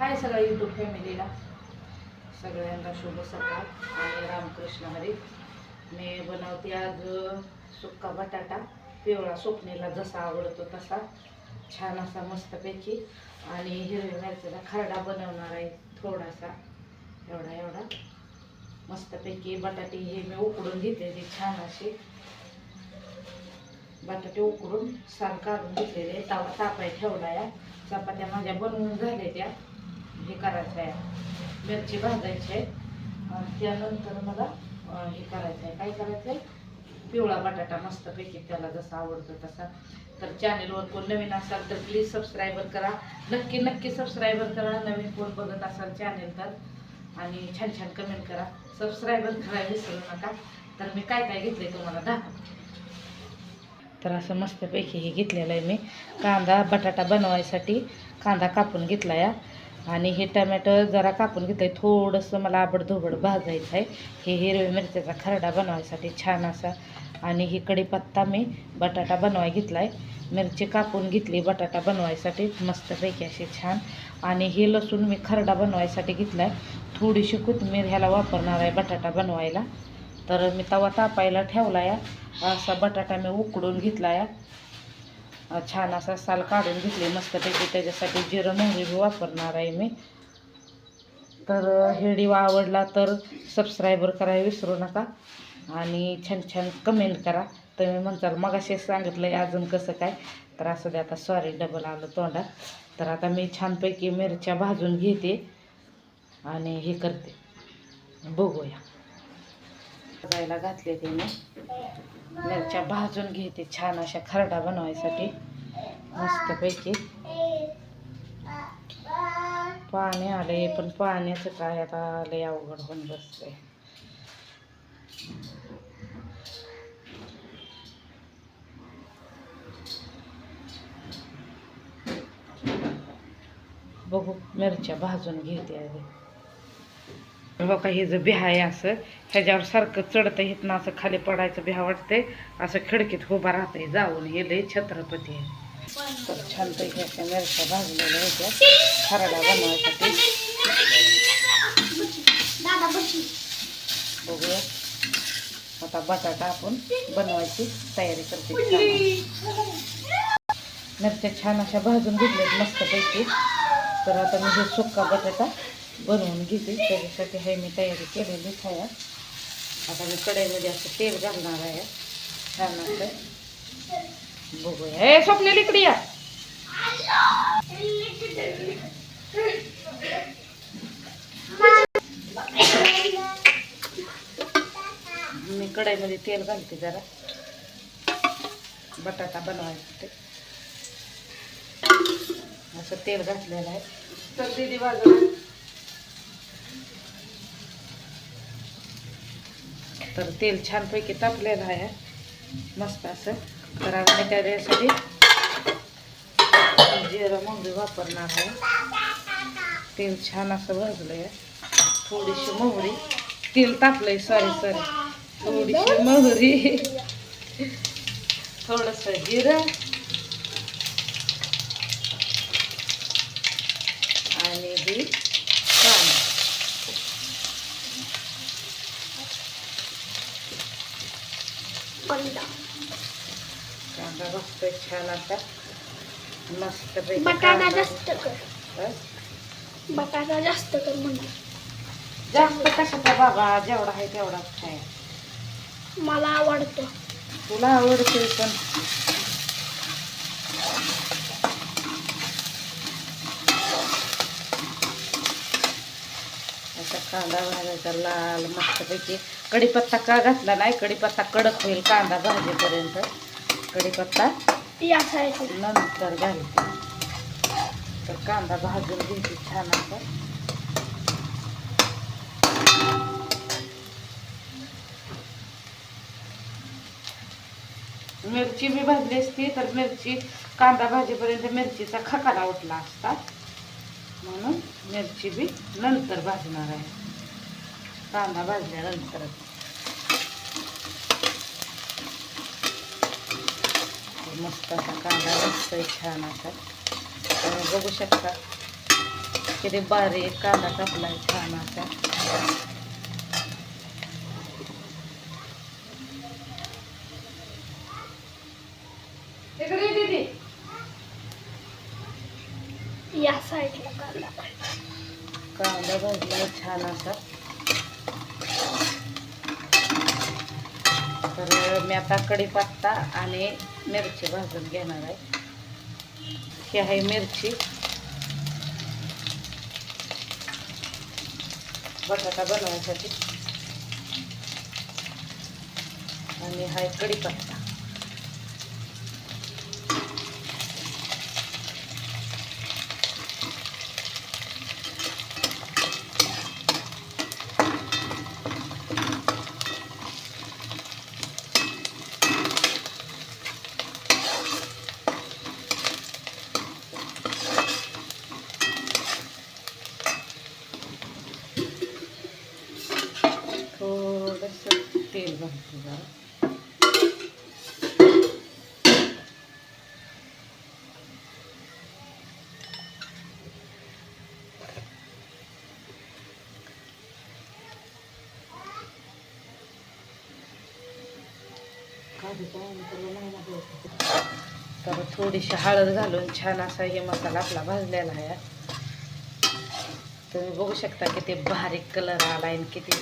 हाय सगळ्या यूट्यूब फॅमिलीला. सगळ्यांना शुभ सकाळ. आणि रामकृष्ण हरी. मी बनवते आज सुक्का बटाटा. पिवळा स्वप्नेला जसा आवडतो तसा. छान असा मस्तपैकी. आणि हिरव्या मिरच्याचा खरडा बनवणार आहे थोडासा. एवढा एवढा. मस्तपैकी बटाटे हे मी उकडून घेतलेली छान अशी बटाटे उकडून साल काढून घेतलेले. तवा तापाय ठेवला या चपात्या माझ्या बनवून झाल्या त्या. हे करायचं आहे मिरची भाजायची आहे. त्यानंतर मला हे करायचं आहे काय करायचं आहे पिवळा बटाटा मस्तपैकी त्याला जसा आवडतो तसा. तर चॅनेलवर कोण नवीन असाल तर प्लीज सबस्क्रायबर करा. नक्की नक्की सबस्क्रायबर करा. नवीन कोण बघत असाल चॅनेल तर. आणि छान छान कमेंट करा. सबस्क्रायबर करायला विसरू नका. तर मी काय काय घेतले तुम्हाला दाखव तर असं मस्तपैकी हे घेतलेलं आहे मी. कांदा बटाटा बनवायसाठी कांदा कापून घेतला या आणि हे टमॅटो जरा कापून घेतलं आहे थोडंसं मला आबडधोबड भाजायचं आहे. हे हिरव्या मिरच्याचा खरडा बनवायसाठी छान असा. आणि ही कढीपत्ता मी बटाटा बनवाय घेतला आहे मिरची कापून घेतली बटाटा बनवायसाठी. मस्तपैकी अशी छान. आणि हे लसूण मी खरडा बनवायसाठी घेतला आहे थोडीशी कोथिंबीर ह्याला वापरणार आहे बटाटा बनवायला. तर मी तवा तापायला ठेवला या असा बटाटा मी उकडून घेतला या छान असा साल काढून घेतली. मस्तपैकी त्याच्यासाठी जिरं मोहरी बी वापरणार आहे मी. तर हे आवडला तर सबस्क्रायबर करायला विसरू नका. आणि छान छान कमेंट करा. तुम्ही म्हणताल मगाशी सांगितलं आहे अजून कसं काय? तर असं दे आता सॉरी डबल आलं तोंडात. तर आता मी छानपैकी मिरच्या भाजून घेते आणि हे करते. बघूया. भाजायला घातले ते मी मिरच्या भाजून घेते छान अशा खरडा बनवायसाठी. मस्तपैकी. पाणी आले पण पाण्याचं काय आता लय अवघड होऊन बसतंय बघू मिरच्या भाजून घेते आधी. बघा हे जर बिहा आहे असं ह्याच्यावर सारखं चढतं येत ना असं खाली पडायचं बिहा वाटतंय. असं खिडकीत उभा राहतंय जाऊन हे लय छत्रपती. आहे तर छानपैकी अशा मिरच्या भाजलेल्या होत्या. खरडा बनवायसाठी. बघूया. आता बटाटा आपण बनवायची तयारी करते. मिरच्या छान अशा भाजून घेतल्यात मस्तपैकी. तर आता मी हे सुक्का बटाटा बनवून घेते. त्याच्यासाठी हे मी तयारी केलेली खाया आता मी कढईमध्ये असं तेल घालणार आहे. छान असं बघूया. हे स्वप्नेल इकडे या. मी कढईमध्ये तेल घालते जरा. बटाटा बनवायसाठी असं तेल घातलेलं आहे. तर दिदी बाजूला तर तेल छानपैकी तापलेलं आहे. मस्त असं. तर आम्ही मी त्याच्यासाठी जिरं मोहरी वापरणार आहे. तेल छान असं भाजलं आहे थोडीशी मोहरी. तेल तापलंय सॉरी सॉरी थोडीशी मोहरी. थोडंसं जिरं आणि ही कांदा कांदा बघतोय छान असा. मस्त बटाटा जास्त कर? बटाटा जास्त कर म्हणजे जास्त कशाचा बाबा? जेवढा आहे तेवढाच खाय. मला आवडतो. तुला आवडते पण. असा कांदा भाजायचा लाल मस्तपैकी कढीपत्ता का घातला नाही? कढीपत्ता कडक होईल कांदा भाजेपर्यंत. कढीपत्ता या साईड नंतर घालते तर कांदा भाजून घ्यायची छान असं. मिरची मी भाजली असती तर मिरची कांदा भाजीपर्यंत मिरचीचा खकाला उठला असता. म्हणून मिरची बी नंतर भाजणार आहे. कांदा भाजल्यानंतरच. मस्त असा कांदा मस्त छान असा. बघू शकता किती बारीक कांदा कापलाय छान असा. इकडे दीदी. या साईडला कांदा. कांदा भाजलाय छान असा. तर मी आता कढीपत्ता आणि मिरची भाजून घेणार आहे. ही आहे मिरची. बटाटा बनवायसाठी. आणि हा कढीपत्ता थोडंसं तेल घालतो जरा तर थोडीशी हळद घालून छान असा हे मसाला आपला भाजलेला आहे. तुम्ही बघू शकता किती बारीक कलर आला आणि किती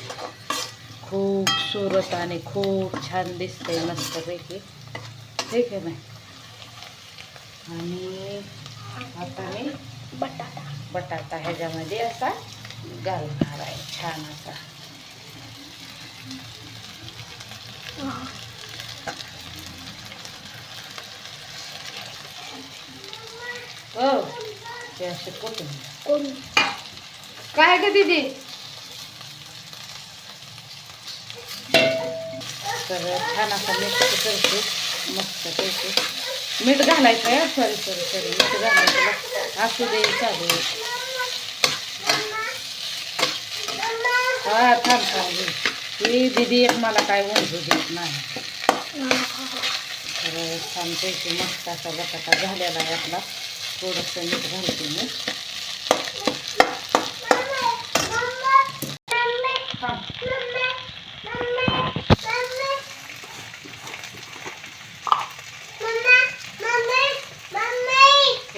खूप सुरत आणि खूप छान दिसतंय मस्तपैकी ठीक आहे नाही आणि आता मी बटाटा. बटाटा ह्याच्यामध्ये असा घालणार आहे छान असा. हा. हो ते असे कुठून कोण? काय ग दीदी? तर छान असा मिक्स करते. मस्त पैकी. मीठ घालायचं आहे सॉरी सॉरी सॉरी मीठ घालायचं असू दे चालू हा थांब थांब ही दीदी एक मला काय वंजू देत नाही. तर छानपैकी मस्त असा बटाटा झालेला आहे आपला. थोडंसं मीठ घालते मी.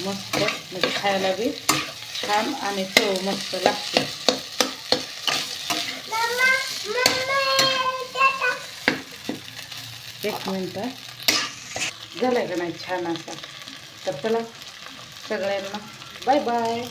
मस्त म्हणजे खायला बी छान आणि चव मस्त लागते. एक मिनटं झालं का नाही छान असा तर चला सगळ्यांना बाय बाय